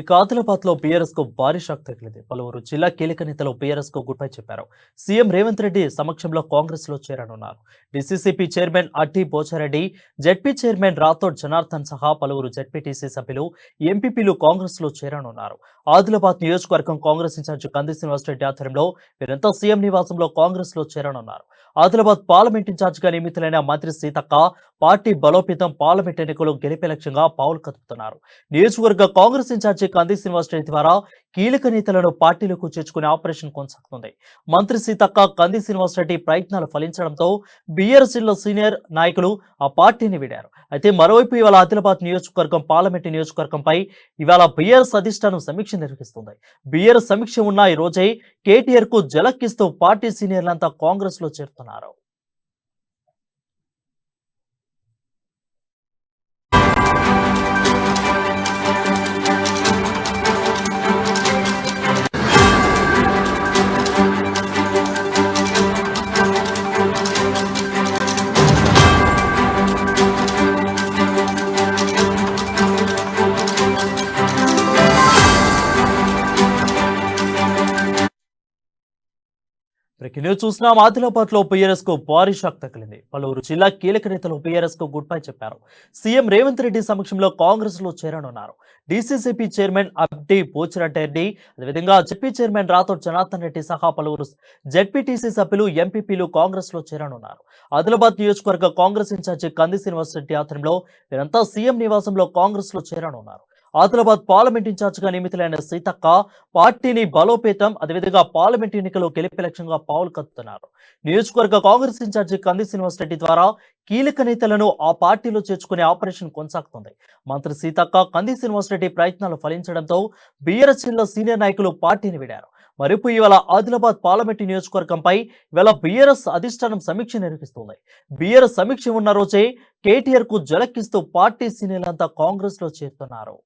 ఇక ఆదిలాబాద్లో బీఆర్ఎస్కు భారీ షాక్ తగిలింది. పలువురు జిల్లా కీలక నేతలు బీఆర్ఎస్కు గుడ్ బై చెప్పారు. సీఎం రేవంత్ రెడ్డి సమక్షంలో కాంగ్రెస్లో చేరనున్నారు. DCCB chairman Addi Pochareddy ZP chairman Rathod Janardhan సహా పలువురు జడ్పీటీసీ సభ్యులు ఎంపీపీలు కాంగ్రెస్లో చేరనున్నారు. ఆదిలాబాద్ నియోజకవర్గం కాంగ్రెస్ ఇన్ఛార్జ్ కంది శ్రీనివాసరెడ్డి ఆధ్వర్యంలో వీరంతా సీఎం నివాసంలో కాంగ్రెస్లో చేరనున్నారు. ఆదిలాబాద్ పార్లమెంట్ ఇన్ఛార్జిగా నియమితులైన మంత్రి సీతక్క పార్టీ బలోపేతం పార్లమెంట్ ఎన్నికలు గెలిపే లక్ష్యంగా పావులు కదుపుతున్నారు. నియోజకవర్గ కాంగ్రెస్ ఇన్ఛార్జి కంది శ్రీనివాసరెడ్డి ద్వారా కీలక నేతలను పార్టీలకు చేర్చుకునే ఆపరేషన్ కొనసాగుతుంది. మంత్రి సీతక్క కంది శ్రీనివాసరెడ్డి ప్రయత్నాలు ఫలించడంతో బీఆర్సీలో సీనియర్ నాయకులు ఆ పార్టీని వీడారు. అయితే మరోవైపు ఇవాళ ఆదిలాబాద్ నియోజకవర్గం పార్లమెంట్ నియోజకవర్గంపై ఇవాళ బీఆర్ఎస్ అధిష్టానం సమీక్ష నిర్వహిస్తుంది. బీఆర్ఎస్ సమీక్ష ఉన్న ఈ రోజే కేటీఆర్కు జలక్కిస్తూ పార్టీ సీనియర్లంతా కాంగ్రెస్లో చేరుతున్నారు బ్రేకింగ్ న్యూస్ చూసినాం ఆదిలాబాద్లో బీఆర్ఎస్కు భారీ షాక్ తగిలింది. పలువురు జిల్లా కీలక నేతలు బీఆర్ఎస్కు గుడ్ బై చెప్పారు. సీఎం రేవంత్ రెడ్డి సమక్షంలో కాంగ్రెస్లో చేరనున్నారు. డీసీసీపీ చైర్మన్ అబ్డి పోచిరెడ్డి అదేవిధంగా జెడ్పీ చైర్మన్ రాథోడ్ జనార్దన్ రెడ్డి సహా పలువురు జెడ్పీటీసీ సభ్యులు ఎంపీపీలు కాంగ్రెస్లో చేరనున్నారు. ఆదిలాబాద్ నియోజకవర్గ కాంగ్రెస్ ఇన్ఛార్జి కంది శ్రీనివాసరెడ్డి ఆధ్వర్యంలో వీరంతా సీఎం నివాసంలో కాంగ్రెస్లో చేరనున్నారు. ఆదిలాబాద్ పార్లమెంట్ ఇన్ఛార్జిగా నియమితులైన సీతక్క పార్టీని బలోపేతం అదేవిధంగా పార్లమెంట్ ఎన్నికలు గెలిపే లక్ష్యంగా పావులు కత్తుతున్నారు. నియోజకవర్గ కాంగ్రెస్ ఇన్ఛార్జి కంది శ్రీనివాసరెడ్డి ద్వారా కీలక నేతలను ఆ పార్టీలో చేర్చుకునే ఆపరేషన్ కొనసాగుతుంది. మంత్రి సీతక్క కంది శ్రీనివాసరెడ్డి ప్రయత్నాలు ఫలించడంతో బీఆర్ఎస్ జిల్లా సీనియర్ నాయకులు పార్టీని వీడారు. మరిపు ఇవాళ ఆదిలాబాద్ పార్లమెంటు నియోజకవర్గంపై ఇవాళ బీఆర్ఎస్ అధిష్టానం సమీక్ష నిర్వహిస్తుంది. బీఆర్ఎస్ సమీక్ష ఉన్న రోజే కేటీఆర్కు జలక్కిస్తూ పార్టీ సీనియర్లంతా కాంగ్రెస్లో చేరుతున్నారు.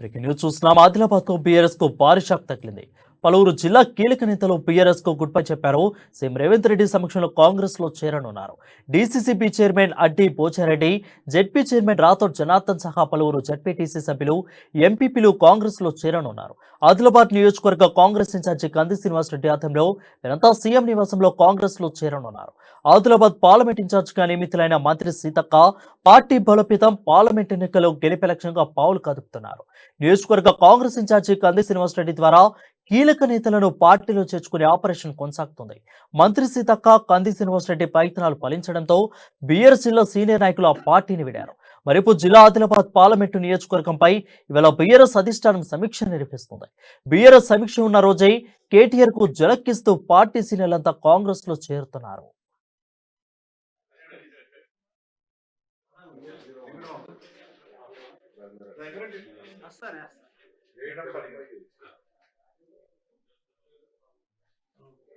బ్రేకింగ్ న్యూస్ చూస్తున్నాం ఆదిలాబాద్కు బీఆర్ఎస్కు భారీ షాక్ తగిలింది పలువురు జిల్లా కీలక నేతలు పిఆర్ఎస్కు గుడ్ బై చెప్పారు. సీఎం రేవంత్ రెడ్డి సమక్షంలో కాంగ్రెస్లో చేరనున్నారు. DCCB chairman Addi Pochareddy ZP chairman Rathod Janardhan సహా పలువురు జెడ్పీటీసీ సభ్యులు ఎంపీపీలు కాంగ్రెస్లో చేరనున్నారు. ఆదిలాబాద్ నియోజకవర్గ కాంగ్రెస్ ఇన్ఛార్జి కంది శ్రీనివాసరెడ్డి ఆధ్వర్యంలో వీరంతా సీఎం నివాసంలో కాంగ్రెస్లో చేరనున్నారు. ఆదిలాబాద్ పార్లమెంట్ ఇన్ఛార్జిగా నియమితులైన మంత్రి సీతక్క పార్టీ బలోపేతం పార్లమెంట్ ఎన్నికల్లో గెలిపే లక్ష్యంగా పావులు కదుపుతున్నారు. నియోజకవర్గ కాంగ్రెస్ ఇన్ఛార్జి కంది శ్రీనివాసరెడ్డి ద్వారా కీలక నేతలను పార్టీలో చేర్చుకునే ఆపరేషన్ కొనసాగుతుంది. మంత్రి సీతక్క కంది శ్రీనివాసరెడ్డి ప్రయత్నాలు ఫలించడంతో బీఆర్సీలో సీనియర్ నాయకులు ఆ పార్టీని విడారు. మరిపు జిల్లా ఆదిలాబాద్ పార్లమెంటు నియోజకవర్గంపై ఇవాళ బీఆర్ఎస్ అధిష్టానం సమీక్ష నిర్వహిస్తుంది. బీఆర్ఎస్ సమీక్ష ఉన్న రోజై కేటీఆర్కు జలక్కిస్తూ పార్టీ సీనియర్లంతా కాంగ్రెస్లో చేరుతున్నారు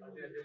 అదే అదే